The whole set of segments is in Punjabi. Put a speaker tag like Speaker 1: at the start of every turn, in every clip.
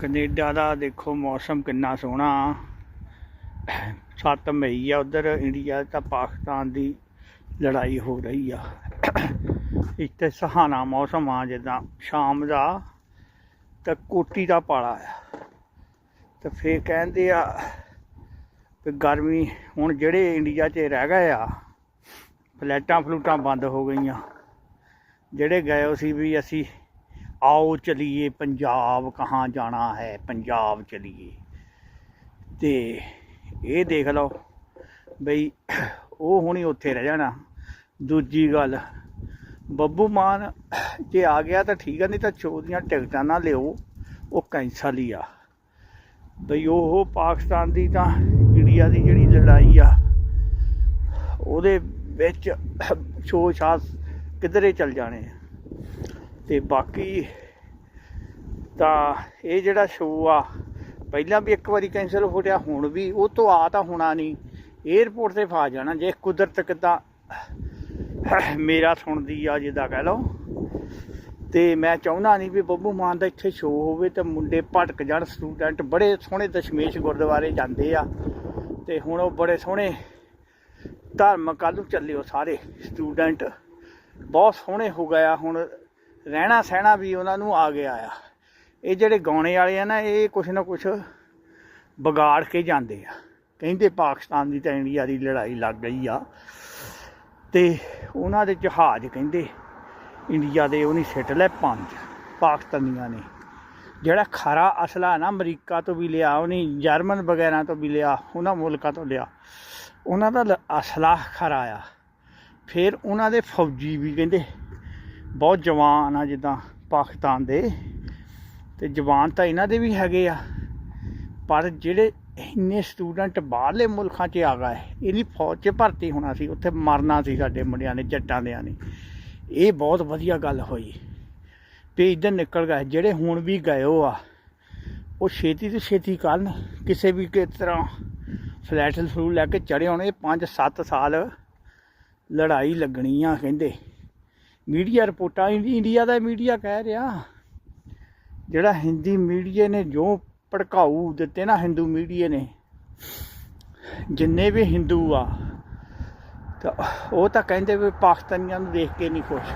Speaker 1: ਕੈਨੇਡਾ ਦਾ ਦੇਖੋ ਮੌਸਮ ਕਿੰਨਾ ਸੋਹਣਾ। 7 ਮਈ ਆ ਉਧਰ, ਇੰਡੀਆ ਤਾਂ ਪਾਕਿਸਤਾਨ ਦੀ ਲੜਾਈ ਹੋ ਰਹੀ ਆ। ਇੱਥੇ ਸੁਹਾਣਾ ਮੌਸਮ ਆ, ਜਿੱਦਾਂ ਸ਼ਾਮ ਦਾ ਤਾਂ ਕੋਟੀ ਦਾ ਪਾਲਾ ਆ। ਤੇ ਫੇਰ ਕਹਿੰਦੇ ਆ ਕਿ ਗਰਮੀ ਹੁਣ ਜਿਹੜੇ ਇੰਡੀਆ 'ਚ ਰਹਿ ਗਏ ਆ, ਫਲੈਟਾਂ ਫਲੂਟਾਂ ਬੰਦ ਹੋ ਗਈਆਂ। ਜਿਹੜੇ ਗਏ ਸੀ ਵੀ ਅਸੀਂ ਆਓ ਚਲੀਏ, ਪੰਜਾਬ ਕਹਾਂ ਜਾਣਾ ਹੈ, ਪੰਜਾਬ ਚਲੀਏ। ਤੇ ਇਹ ਦੇਖ ਲਓ ਬਈ, ਉਹ ਹੁਣੀ ਉੱਥੇ ਰਹਿ ਜਾਣਾ। ਦੂਜੀ ਗੱਲ, ਬੱਬੂ ਮਾਨ ਜੇ ਆ ਗਿਆ ਤਾਂ ਠੀਕ ਆ, ਨਹੀਂ ਤਾਂ ਸ਼ੋਅ ਦੀਆਂ ਟਿਕਟਾਂ ਨਾ ਲਿਓ, ਉਹ ਕੈਂਸਲ ਹੀ ਆ। ਬਈ ਉਹ ਪਾਕਿਸਤਾਨ ਦੀ ਤਾਂ ਇੰਡੀਆ ਦੀ ਜਿਹੜੀ ਲੜਾਈ ਆ, ਉਹਦੇ ਵਿੱਚ ਸ਼ੋਅ ਸ਼ਾਸ ਕਿਧਰੇ ਚਲ ਜਾਣੇ ਤੇ ਬਾਕੀ ਤਾਂ ਇਹ ਜਿਹੜਾ ਸ਼ੋਅ ਆ, ਪਹਿਲਾਂ ਵੀ ਇੱਕ ਵਾਰੀ ਕੈਂਸਲ ਹੋ ਰਿਹਾ, ਹੁਣ ਵੀ, ਉਹ ਤੋਂ ਆ ਤਾਂ ਹੋਣਾ ਨਹੀਂ। 에어ਪੋਰਟ ਤੇ ਫਾ ਜਾਣਾ, ਜੇ ਕੁਦਰਤ ਕਿਦਾਂ ਮੇਰਾ ਸੁਣਦੀ ਆ, ਜਿੱਦਾਂ ਕਹਿ ਲਓ। ਤੇ ਮੈਂ ਚਾਹੁੰਦਾ ਨਹੀਂ ਵੀ ਬੱਬੂ ਮਾਨ ਦਾ ਇੱਥੇ ਸ਼ੋਅ ਹੋਵੇ ਤੇ ਮੁੰਡੇ ਭਟਕ ਜਾਣ ਸਟੂਡੈਂਟ ਬੜੇ ਸੋਹਣੇ ਦਸ਼ਮੇਸ਼ ਗੁਰਦੁਆਰੇ ਜਾਂਦੇ ਆ। ਤੇ ਹੁਣ ਉਹ ਬੜੇ ਸੋਹਣੇ ਧਰਮ ਕੱਲ੍ਹ ਨੂੰ ਚੱਲਿਓ ਸਾਰੇ ਸਟੂਡੈਂਟ ਬਹੁਤ ਸੋਹਣੇ ਹੋ ਗਿਆ ਹੁਣ ਰਹਿਣਾ ਸਹਿਣਾ ਵੀ ਉਹਨਾਂ ਨੂੰ ਆ ਗਿਆ ਆ। ਇਹ ਜਿਹੜੇ ਗਾਉਣੇ ਵਾਲੇ ਆ ਨਾ, ਇਹ ਕੁਛ ਨਾ ਕੁਛ ਵਿਗਾੜ ਕੇ ਜਾਂਦੇ ਆ। ਕਹਿੰਦੇ ਪਾਕਿਸਤਾਨ ਦੀ ਤਾਂ ਇੰਡੀਆ ਦੀ ਲੜਾਈ ਲੱਗ ਗਈ ਆ। ਤੇ ਉਹਨਾਂ ਦੇ ਜਹਾਜ਼ ਕਹਿੰਦੇ ਇੰਡੀਆ ਦੇ ਉਹਨੇ ਸਿੱਟ ਲੈ ਪੰਜ ਪਾਕਿਸਤਾਨੀਆਂ ਨੇ। ਜਿਹੜਾ ਖਰਾ ਅਸਲਾ ਨਾ, ਅਮਰੀਕਾ ਤੋਂ ਵੀ ਲਿਆ, ਉਹਨੇ ਜਰਮਨ ਵਗੈਰਾ ਤੋਂ ਵੀ ਲਿਆ, ਉਹਨਾਂ ਮੁਲਕਾਂ ਤੋਂ ਲਿਆ। ਉਹਨਾਂ ਦਾ ਲ- ਅਸਲਾ ਖਰਾ ਆ। ਫਿਰ ਉਹਨਾਂ ਦੇ ਫੌਜੀ ਵੀ ਕਹਿੰਦੇ ਬਹੁਤ ਜਵਾਨ ਆ ਜਿੱਦਾਂ ਪਾਕਿਸਤਾਨ ਦੇ। ਤੇ ਜਵਾਨ ਤਾਂ ਇਹਨਾਂ ਦੇ ਵੀ ਹੈਗੇ ਆ। ਪਰ ਜਿਹੜੇ ਇੰਨੇ ਸਟੂਡੈਂਟ ਬਾਹਰਲੇ ਮੁਲਕਾਂ 'ਚ ਆ ਗਏ, ਇਹਦੀ ਫੌਜ 'ਚ ਭਰਤੀ ਹੋਣਾ ਸੀ, ਉੱਥੇ ਮਰਨਾ ਸੀ ਸਾਡੇ ਮੁੰਡਿਆਂ ਨੇ, ਜੱਟਾਂ ਦਿਆਂ ਨੇ। ਇਹ ਬਹੁਤ ਵਧੀਆ ਗੱਲ ਹੋਈ। ਤੇ ਇੱਧਰ ਨਿਕਲ ਗਏ, ਜਿਹੜੇ ਹੁਣ ਵੀ ਗਏ ਹੋ ਆ, ਉਹ ਛੇਤੀ ਤੋਂ ਛੇਤੀ ਕਰਨ ਕਿਸੇ ਵੀ ਕਿਸ ਤਰ੍ਹਾਂ ਫਲੈਟ ਫਲੂ ਲੈ ਕੇ ਚੜੇ ਹੋਣੇ। 5-7 ਸਾਲ ਲੜਾਈ ਲੱਗਣੀ ਆ, ਕਹਿੰਦੇ। ਮੀਡੀਆ ਰਿਪੋਰਟਾਂ, ਇੰਡੀ- ਇੰਡੀਆ ਦਾ ਮੀਡੀਆ ਕਹਿ ਰਿਹਾ, ਜਿਹੜਾ ਹਿੰਦੀ ਮੀਡੀਆ ਨੇ ਜੋ ਭੜਕਾਊ ਦਿੱਤੇ ਨਾ ਹਿੰਦੂ ਮੀਡੀਆ ਨੇ, ਜਿੰਨੇ ਵੀ ਹਿੰਦੂ ਆ, ਤਾਂ ਉਹ ਤਾਂ ਕਹਿੰਦੇ ਵੀ ਪਾਕਿਸਤਾਨੀਆਂ ਨੂੰ ਦੇਖ ਕੇ ਨਹੀਂ ਖੁਸ਼।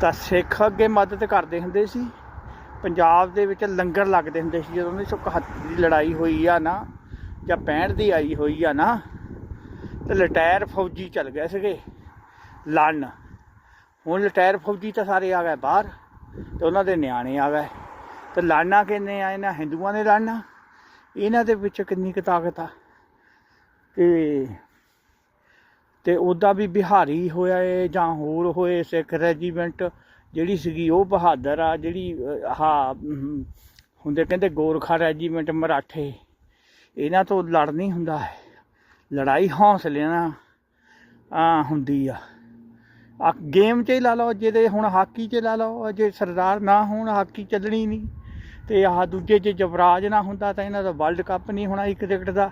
Speaker 1: ਤਾਂ ਸਿੱਖ ਅੱਗੇ ਮਦਦ ਕਰਦੇ ਹੁੰਦੇ ਸੀ, ਪੰਜਾਬ ਦੇ ਵਿੱਚ ਲੰਗਰ ਲੱਗਦੇ ਹੁੰਦੇ ਸੀ ਜਦੋਂ 1971 ਦੀ ਲੜਾਈ ਹੋਈ ਆ ਨਾ, ਜਾਂ 65 ਦੀ ਆਈ ਹੋਈ ਆ ਨਾ, ਤੇ ਲਟਾਇਰ ਫੌਜੀ ਚੱਲ ਗਏ ਸੀਗੇ, ਲੜਨ। ਹੁਣ ਲਟਾਇਰ ਫੌਜੀ ਤਾਂ ਸਾਰੇ ਆ ਗਏ ਬਾਹਰ ਤੇ ਉਹਨਾਂ ਦੇ ਨਿਆਣੇ ਆ ਗਏ। ਤੇ ਲੜਨਾ ਕਿੰਨੇ ਆ? ਇਹਨਾਂ ਹਿੰਦੂਆਂ ਨੇ ਲੜਨਾ। ਇਹਨਾਂ ਦੇ ਵਿੱਚ ਕਿੰਨੀ ਕੁ ਤਾਕਤ ਆ। ਤੇ ਤੇ ਉਹਦਾ ਵੀ ਬਿਹਾਰੀ ਹੋਇਆ ਏ ਜਾਂ ਹੋਰ ਹੋਏ ਸਿੱਖ ਰੈਜੀਮੈਂਟ ਜਿਹੜੀ ਸੀਗੀ ਉਹ ਬਹਾਦਰ ਆ, ਜਿਹੜੀ ਹਾਂ ਹੁੰਦੇ ਕਹਿੰਦੇ ਗੋਰਖਾ ਰੈਜੀਮੈਂਟ ਮਰਾਠੇ। ਇਹਨਾਂ ਤੋਂ ਲੜ ਨਹੀਂ ਹੁੰਦਾ ਹੈ। ਲੜਾਈ ਹੌਸਲੇ ਨਾਲ ਆ ਹੁੰਦੀ ਆ। ਗੇਮ 'ਚ ਹੀ ਲਾ ਲਓ, ਜਿਹਦੇ ਹੁਣ ਹਾਕੀ 'ਚ ਲਾ ਲਓ ਜੇ ਸਰਦਾਰ ਨਾ ਹੋਣ, ਹਾਕੀ ਚੱਲਣੀ ਨਹੀਂ। ਤੇ ਆਹ ਦੂਜੇ 'ਚ ਜਵਰਾਜ ਨਾ ਹੁੰਦਾ ਤਾਂ ਇਹਨਾਂ ਦਾ ਵਰਲਡ ਕੱਪ ਨਹੀਂ ਹੋਣਾ ਇੱਕ ਕ੍ਰਿਕਟ ਦਾ।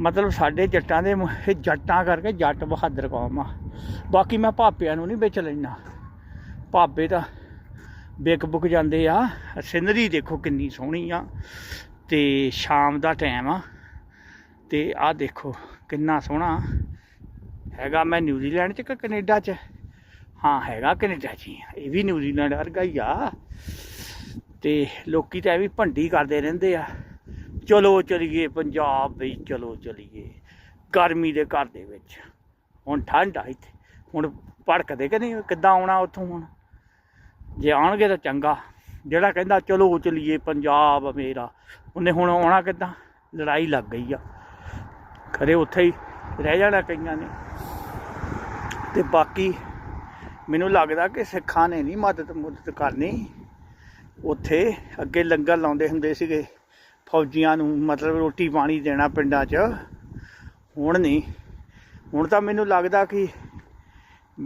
Speaker 1: ਮਤਲਬ ਸਾਡੇ ਜੱਟਾਂ ਦੇ ਇਹ ਜੱਟਾਂ ਕਰਕੇ ਜੱਟ ਬਹਾਦਰ ਕੌਮ ਆ। ਬਾਕੀ ਮੈਂ ਭਾਪਿਆਂ ਨੂੰ ਨਹੀਂ ਵਿੱਚ ਲੈਣਾ ਭਾਬੇ ਤਾਂ ਬਿਕ ਬੁਕ ਜਾਂਦੇ ਆ। ਸਿਨਰੀ ਦੇਖੋ ਕਿੰਨੀ ਸੋਹਣੀ ਆ। ਤੇ ਸ਼ਾਮ ਦਾ ਟਾਈਮ ਆ। ਤੇ ਆਹ ਦੇਖੋ ਕਿੰਨਾ ਸੋਹਣਾ। ਹੈਗਾ ਮੈਂ ਨਿਊਜ਼ੀਲੈਂਡ ਚ ਕਿ ਕੈਨੇਡਾ ਚ? ਹਾਂ, ਹੈਗਾ ਕੈਨੇਡਾ 'ਚ ਹੀ ਇਹ ਵੀ ਨਿਊਜ਼ੀਲੈਂਡ ਵਰਗਾ ਹੀ ਆ। ਤੇ ਲੋਕੀ ਤਾਂ ਇਹ ਵੀ ਭੰਡੀ ਕਰਦੇ ਰਹਿੰਦੇ ਆ। ਚਲੋ ਚਲੀਏ ਪੰਜਾਬ ਵੀ ਚਲੋ ਚਲੀਏ। ਗਰਮੀ ਦੇ ਘਰ ਦੇ ਵਿੱਚ। ਹੁਣ ਠੰਡ ਆ ਇੱਥੇ। ਹੁਣ ਭੜਕਦੇ ਕਿ ਨਹੀਂ? ਕਿੱਦਾਂ ਆਉਣਾ ਉੱਥੋਂ ਹੁਣ? ਜੇ ਆਉਣਗੇ ਤਾਂ ਚੰਗਾ। ਜਿਹੜਾ ਕਹਿੰਦਾ ਚਲੋ ਚਲੀਏ ਪੰਜਾਬ ਮੇਰਾ, ਉਹਨੇ ਹੁਣ ਆਉਣਾ ਕਿੱਦਾਂ? ਲੜਾਈ ਲੱਗ ਗਈ ਆ। ਖਰੇ ਉੱਥੇ ਹੀ ਰਹਿ ਜਾਣਾ ਕਈਆਂ ਨੇ। ਤੇ ਬਾਕੀ ਮੈਨੂੰ ਲੱਗਦਾ ਕਿ ਸਿੱਖਾਂ ਨੇ ਨਹੀਂ ਮਦਦ ਮੁਦਦ ਕਰਨੀ। ਉੱਥੇ ਅੱਗੇ ਲੰਗਰ ਲਾਉਂਦੇ ਹੁੰਦੇ ਸੀਗੇ। ਫੌਜੀਆਂ ਨੂੰ ਮਤਲਬ ਰੋਟੀ ਪਾਣੀ ਦੇਣਾ ਪਿੰਡਾਂ 'ਚ। ਹੁਣ ਨਹੀਂ। ਹੁਣ ਤਾਂ ਮੈਨੂੰ ਲੱਗਦਾ ਕਿ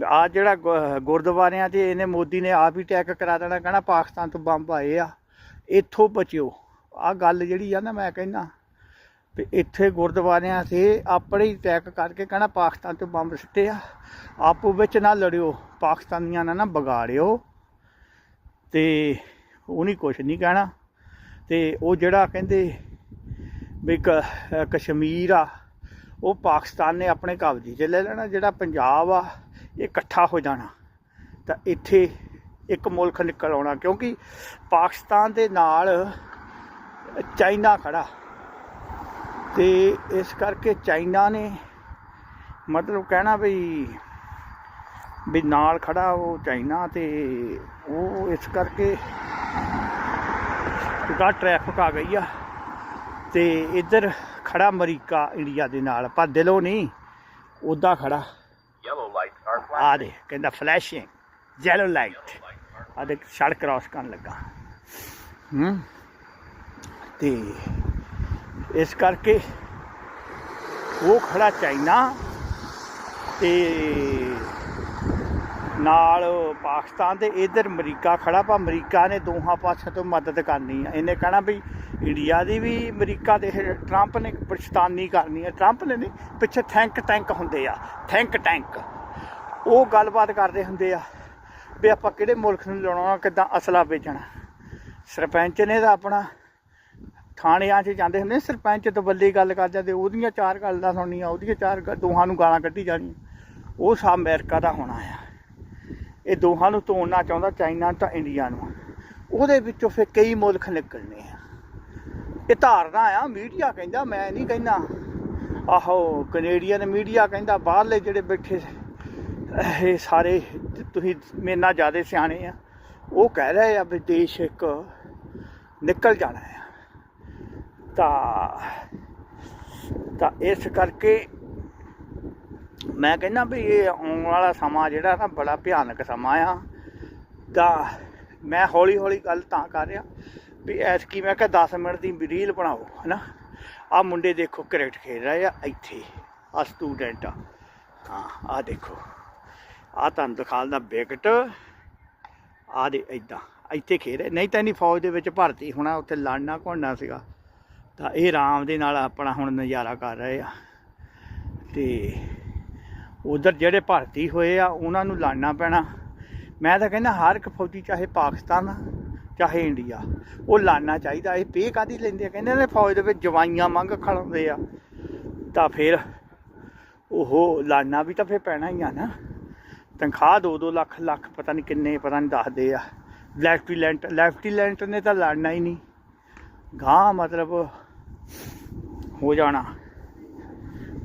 Speaker 1: ਆ ਜਿਹੜਾ ਗੁ- ਗੁਰਦੁਆਰਿਆਂ 'ਚ ਇਹਨੇ ਮੋਦੀ ਨੇ ਆਪ ਹੀ ਅਟੈਕ ਕਰਾ ਦੇਣਾ, ਕਹਿਣਾ ਪਾਕਿਸਤਾਨ ਤੋਂ ਬੰਬ ਆਏ ਆ। ਇੱਥੋਂ ਬਚਿਓ। ਆ ਗੱਲ ਜਿਹੜੀ ਆ ਨਾ ਮੈਂ ਕਹਿੰਦਾ ਵੀ ਇੱਥੇ ਗੁਰਦੁਆਰਿਆਂ 'ਤੇ ਆਪਣੇ ਹੀ ਅਟੈਕ ਕਰਕੇ ਕਹਿਣਾ ਪਾਕਿਸਤਾਨ ਤੋਂ ਬੰਬ ਸਿੱਟੇ ਆ। ਆਪੋ ਵਿੱਚ ਨਾ ਲੜਿਓ, ਪਾਕਿਸਤਾਨੀਆਂ ਨਾਲ ਨਾ ਵਿਗਾੜਿਓ। ਤੇ ਉਹਨੇ ਨਹੀਂ ਕੁਛ ਨਹੀਂ ਕਹਿਣਾ। ਤੇ ਉਹ ਜਿਹੜਾ ਕਹਿੰਦੇ ਵੀ ਕ- ਕਸ਼ਮੀਰ ਆ, ਉਹ ਪਾਕਿਸਤਾਨ ਨੇ ਆਪਣੇ ਕਬਜ਼ੇ 'ਚ ਲੈ ਲੈਣਾ। ਜਿਹੜਾ ਪੰਜਾਬ ਆ, ਇਹ ਇਕੱਠਾ ਹੋ ਜਾਣਾ। ਤਾਂ ਇੱਥੇ ਇੱਕ ਮੁਲਕ ਨਿਕਲ ਆਉਣਾ ਕਿਉਂਕਿ ਪਾਕਿਸਤਾਨ ਦੇ ਨਾਲ ਚਾਈਨਾ ਖੜਾ। ਤੇ ਇਸ ਕਰਕੇ ਚਾਈਨਾ ਨੇ ਮਤਲਬ ਕਹਿਣਾ ਵੀ ਵੀ ਨਾਲ ਖੜਾ ਉਹ ਚਾਈਨਾ ਤੇ ਉਹ ਇਸ ਕਰਕੇ ਦਾ ਟ੍ਰੈਫਿਕ ਆ ਗਈ ਆ ਤੇ ਇੱਧਰ ਖੜਾ ਅਮਰੀਕਾ ਇੰਡੀਆ ਦੇ ਨਾਲ ਪਰ ਦਿਲੋਂ ਨਹੀਂ ਉਦਾਂ ਖੜਾ. ਆ ਦੇ ਕਹਿੰਦਾ ਫਲੈਸ਼ਿੰਗ ਜੈਲੋ ਲਾਈਟ ਆ ਦੇ ਸੜਕ ਕ੍ਰਾਸ ਕਰਨ ਲੱਗਾ। ਹੂੰ ਤੇ ਇਸ ਕਰਕੇ ਉਹ ਖੜਾ ਚਾਈਨਾ ਤੇ ਨਾਲ ਪਾਕਿਸਤਾਨ ਦੇ ਇਧਰ ਅਮਰੀਕਾ ਖੜਾ ਪਾ ਅਮਰੀਕਾ ਨੇ ਦੋਹਾਂ ਪਾਸਿਆਂ ਤੋਂ ਮਦਦ ਕਰਨੀ ਆ। ਇਹਨੇ ਕਹਿਣਾ ਵੀ ਇੰਡੀਆ ਦੀ ਵੀ ਅਮਰੀਕਾ ਦੇ ਟਰੰਪ ਨੇ ਪਛਤਾਨੀ ਕਰਨੀ ਆ। ਟਰੰਪ ਨੇ ਨਹੀਂ, ਪਿੱਛੇ ਥੈਂਕ ਟੈਂਕ ਹੁੰਦੇ ਆ। ਥੈਂਕ ਟੈਂਕ ਉਹ ਗੱਲਬਾਤ ਕਰਦੇ ਹੁੰਦੇ ਆ ਵੀ ਆਪਾਂ ਕਿਹੜੇ ਮੁਲਕ ਨੂੰ ਲੜਾਉਣਾ ਕਿੱਦਾਂ ਅਸਲਾ ਵੇਚਣਾ। ਸਰਪੰਚ ਨੇ ਤਾਂ ਆਪਣਾ ਥਾਣਿਆਂ 'ਚ ਜਾਂਦੇ ਹੁੰਦੇ ਸਰਪੰਚ ਤਬੱਲੀ ਗੱਲ ਕਰ ਜਾਂਦੇ, ਉਹਦੀਆਂ ਚਾਰ ਗੱਲਾਂ ਸੁਣਨੀਆਂ, ਉਹਦੀਆਂ ਚਾਰ ਦੋਹਾਂ ਨੂੰ ਗਾਲਾਂ ਕੱਢੀ ਜਾਣੀਆਂ। ਉਹ ਸਭ ਅਮਰੀਕਾ ਦਾ ਹੋਣਾ ਆ। ਇਹ ਦੋਹਾਂ ਨੂੰ ਤੋੜਨਾ ਚਾਹੁੰਦਾ, ਚਾਈਨਾ ਤਾਂ ਇੰਡੀਆ ਨੂੰ। ਉਹਦੇ ਵਿੱਚੋਂ ਫਿਰ ਕਈ ਮੁਲਕ ਨਿਕਲਣੇ ਆ। ਇਹ ਧਾਰਨਾ ਆ, ਮੀਡੀਆ ਕਹਿੰਦਾ, ਮੈਂ ਨਹੀਂ ਕਹਿੰਦਾ, ਆਹੋ ਕੈਨੇਡੀਅਨ ਮੀਡੀਆ ਕਹਿੰਦਾ, ਬਾਹਰਲੇ ਜਿਹੜੇ ਬੈਠੇ ਇਹ ਸਾਰੇ ਤੁਸੀਂ ਮੇਰੇ ਨਾਲ ਜ਼ਿਆਦਾ ਸਿਆਣੇ ਆ, ਉਹ ਕਹਿ ਰਹੇ ਆ ਵੀ ਦੇਸ਼ ਇੱਕ ਨਿਕਲ ਜਾਣਾ ਆ। ਤਾਂ ਤਾਂ ਇਸ ਕਰਕੇ ਮੈਂ ਕਹਿੰਦਾ ਵੀ ਇਹ ਆਉਣ ਵਾਲਾ ਸਮਾਂ ਜਿਹੜਾ ਨਾ ਬੜਾ ਭਿਆਨਕ ਸਮਾਂ ਆ। ਤਾਂ ਮੈਂ ਹੌਲੀ ਹੌਲੀ ਗੱਲ ਤਾਂ ਕਰ ਰਿਹਾ ਵੀ ਐਤਕੀ ਮੈਂ ਕਿਹਾ 10 ਮਿੰਟ ਦੀ ਰੀਲ ਬਣਾਓ, ਹਨਾ। ਆ ਮੁੰਡੇ ਦੇਖੋ ਕ੍ਰਿਕਟ ਖੇਡ ਰਹੇ ਆ ਇੱਥੇ ਆ ਸਟੂਡੈਂਟ ਆ। ਹਾਂ ਆ ਦੇਖੋ ਆ ਤੁਹਾਨੂੰ ਦਿਖਾਲਦਾ ਵਿਕਟ ਆ ਦੇ ਇਦਾਂ ਇੱਥੇ ਖੇਡ ਰਹੇ, ਨਹੀਂ ਤਾਂ ਨਹੀਂ ਫੌਜ ਦੇ ਵਿੱਚ ਭਰਤੀ ਹੋਣਾ, ਉੱਥੇ ਲੜਨਾ ਘੁਲਣਾ ਸੀਗਾ। ਤਾਂ ਇਹ ਆਰਾਮ ਦੇ ਨਾਲ ਆਪਣਾ ਹੁਣ ਨਜ਼ਾਰਾ ਕਰ ਰਹੇ ਆ। ਤੇ ਉਧਰ ਜਿਹੜੇ ਭਰਤੀ ਹੋਏ ਆ, ਉਹਨਾਂ ਨੂੰ ਲੜਨਾ ਪੈਣਾ। ਮੈਂ ਤਾਂ ਕਹਿੰਦਾ ਹਰ ਇੱਕ ਫੌਜੀ, ਚਾਹੇ ਪਾਕਿਸਤਾਨ, ਚਾਹੇ ਇੰਡੀਆ, ਉਹ ਲੜਨਾ ਚਾਹੀਦਾ। ਇਹ ਪੇ ਕਾਦੀ ਲੈਂਦੇ ਆ? ਕਹਿੰਦੇ ਨੇ ਫੌਜ ਦੇ ਵਿੱਚ ਜਵਾਈਆਂ ਮੰਗ ਖੜਾਉਂਦੇ ਆ। ਤਾਂ ਫਿਰ ਉਹ ਲੜਨਾ ਵੀ ਤਾਂ ਫਿਰ ਪੈਣਾ ਹੀ ਆ ਨਾ। ਤਨਖਾਹ 2-2 ਲੱਖ ਲੱਖ ਪਤਾ ਨਹੀਂ ਕਿੰਨੇ, ਪਤਾ ਨਹੀਂ ਦੱਸਦੇ ਆ। ਲੈਫਟੀਨੈਂਟ ਲੈਫਟੀਨੈਂਟ ਨੇ ਤਾਂ ਲੜਨਾ ਹੀ ਨਹੀਂ। ਗਾਂ ਮਤਲਬ ਹੋ ਜਾਣਾ।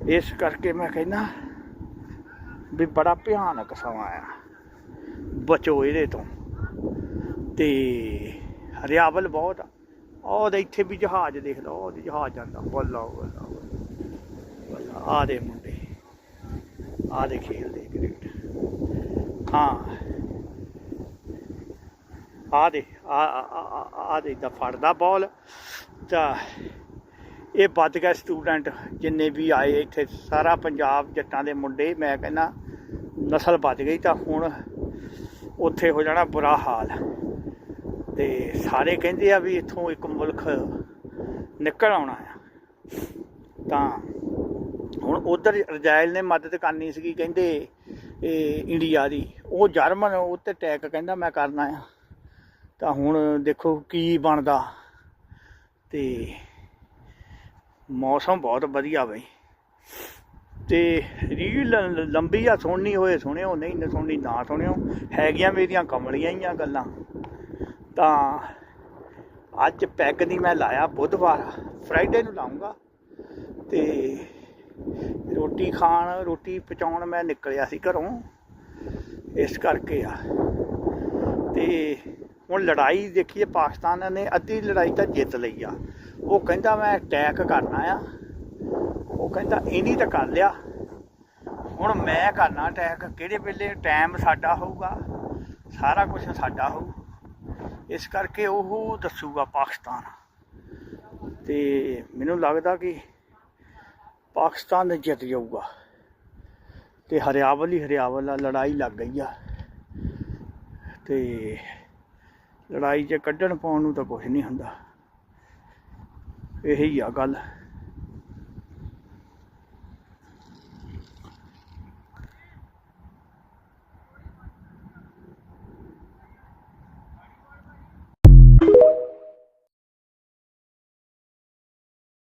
Speaker 1: ਇਸ ਕਰਕੇ ਮੈਂ ਕਹਿੰਦਾ ਵੀ ਬੜਾ ਭਿਆਨਕ ਸਮਾਂ ਆ। ਬਚੋ ਇਹਦੇ ਤੋਂ। ਤੇ ਹਰਿਆਵਲ ਬਹੁਤ ਆ। ਉਹ ਇੱਥੇ ਵੀ ਜਹਾਜ਼ ਦੇਖ ਲਓ ਉਹ ਜਹਾਜ਼ ਜਾਂਦਾ। ਬੱਲਾ ਬੱਲਾ ਬੱਲਾ। ਆ ਦੇ ਮੁੰਡੇ। ਆ ਦੇ ਖੇਲਦੇ ਕ੍ਰਿਕਟ। ਹਾਂ। ਆ ਦੇ ਆ ਆ ਆ ਦੇ ਦਾ ਫੜਦਾ ਬਾਲ ਤਾਂ ਇਹ ਵੱਧ ਗਿਆ ਸਟੂਡੈਂਟ ਜਿੰਨੇ ਵੀ ਆਏ ਇੱਥੇ, ਸਾਰਾ ਪੰਜਾਬ ਜੱਟਾਂ ਦੇ ਮੁੰਡੇ, ਮੈਂ ਕਹਿੰਦਾ ਨਸਲ ਵੱਧ ਗਈ ਤਾਂ ਹੁਣ ਉੱਥੇ ਹੋ ਜਾਣਾ ਬੁਰਾ ਹਾਲ। ਤੇ ਸਾਰੇ ਕਹਿੰਦੇ ਆ ਵੀ ਇੱਥੋਂ ਇੱਕ ਮੁਲਕ ਨਿਕਲ ਆਉਣਾ ਆ। ਤਾਂ ਹੁਣ ਉਧਰ ਰਜਾਇਲ ਨੇ ਮਦਦ ਕਰਨੀ ਸੀਗੀ, ਕਹਿੰਦੇ ਇਹ ਇੰਡੀਆ ਦੀ। ਉਹ ਜਰਮਨ ਉੱਤੇ ਟੈਕ ਕਹਿੰਦਾ ਮੈਂ ਕਰਨਾ ਆ। ਤਾਂ ਹੁਣ ਦੇਖੋ ਕੀ ਬਣਦਾ। ਤੇ ਮੌਸਮ ਬਹੁਤ ਵਧੀਆ ਬਈ। ਤੇ ਰੀਲ ਲ- ਲੰਬੀ ਆ, ਸੁਣਨੀ ਹੋਏ ਸੁਣਿਓ, ਨਹੀਂ ਨਾ ਸੁਣਨੀ ਨਾ ਸੁਣਿਓ। ਹੈਗੀਆਂ ਮੇਰੀਆਂ ਕਮਲੀਆਂ ਹੀ ਆ ਗੱਲਾਂ। ਤਾਂ ਅੱਜ ਪੈਗ ਨਹੀਂ ਮੈਂ ਲਾਇਆ ਬੁੱਧਵਾਰ, ਫਰਾਈਡੇ ਨੂੰ ਲਾਉਂਗਾ ਤੇ ਰੋਟੀ ਖਾਣ, ਰੋਟੀ ਪਚਾਉਣ ਮੈਂ ਨਿਕਲਿਆ ਸੀ ਘਰੋਂ। ਇਸ ਕਰਕੇ ਆ। ਤੇ ਹੁਣ ਲੜਾਈ ਦੇਖੀਏ, ਪਾਕਿਸਤਾਨ ਨੇ ਅੱਧੀ ਲੜਾਈ ਤਾਂ ਜਿੱਤ ਲਈ ਆ। ਉਹ ਕਹਿੰਦਾ ਮੈਂ ਅਟੈਕ ਕਰਨਾ ਆ। ਉਹ ਕਹਿੰਦਾ ਇਹਨੀ ਤਾਂ ਕਰ ਲਿਆ। ਹੁਣ ਮੈਂ ਕਰਨਾ ਅਟੈਕ ਕਿਹੜੇ ਵੇਲੇ ਟਾਈਮ ਸਾਡਾ ਹੋਊਗਾ? ਸਾਰਾ ਕੁਝ ਸਾਡਾ ਹੋਊ। ਇਸ ਕਰਕੇ ਉਹ ਦੱਸੂਗਾ ਪਾਕਿਸਤਾਨ। ਤੇ ਮੈਨੂੰ ਲੱਗਦਾ ਕਿ ਪਾਕਿਸਤਾਨ ਜਿੱਤ ਜਾਊਗਾ। ਤੇ ਹਰਿਆਵਲ ਹੀ ਹਰਿਆਵਲ ਆ ਲੜਾਈ ਲੱਗ ਗਈ ਆ। ਤੇ ਲੜਾਈ 'ਚ ਕੱਢਣ ਪਾਉਣ ਨੂੰ ਤਾਂ ਕੁਝ ਨਹੀਂ ਹੁੰਦਾ। ਇਹੀ ਆ ਗੱਲ।